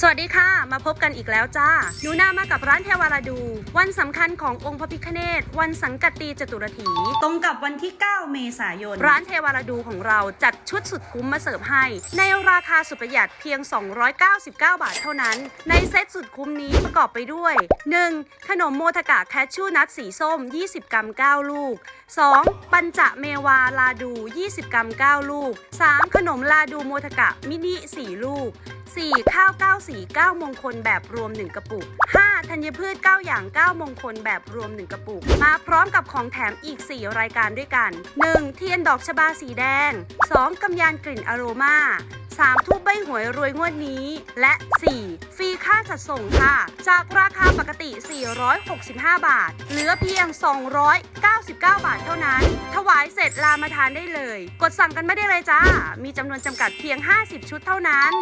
สวัสดีค่ะ มาพบกันอีกแล้วจ้าหนูนามากับร้านเทวาราดู วันสำคัญขององค์พระพิฆเนศ วันสังกัดตีจตุรถี ตรงกับวันที่ 9 เมษายน ร้านเทวาราดูของเราจัดชุดสุดคุ้มมาเสิร์ฟให้ ในราคาสุดประหยัดเพียง 299 บาทเท่านั้น ในเซตสุดคุ้มนี้ประกอบไปด้วย 1. ขนมโมทกะแคชชูนัทสีส้ม 20 กรัม 9 ลูก 2. ปัญจเมวาลาดู 20 กรัม 9 ลูก 3. ขนมลาดูโมทกะมินิ 4 ลูก 4. ข้าว 9 สี9มงคลแบบรวม 1 กระปุก 5. ธัญพืช 9 อย่าง 9 มงคลแบบรวม 1 กระปุก มาพร้อมกับของแถมอีก 4 รายการด้วยกัน 1. เทียนดอกชบาสีแดง 2. กำยานกลิ่นอโรมา 3. ทูบใบหวยรวยงวดนี้ และ 4. ฟรีค่าจัดส่งค่ะ จากราคาปกติ 465 บาท เหลือเพียง 299 บาทเท่านั้น ถวายเสร็จลามาทานได้เลย กดสั่งกันไม่ได้เลยจ้า มีจำนวนจำกัดเพียง 50 ชุดเท่านั้น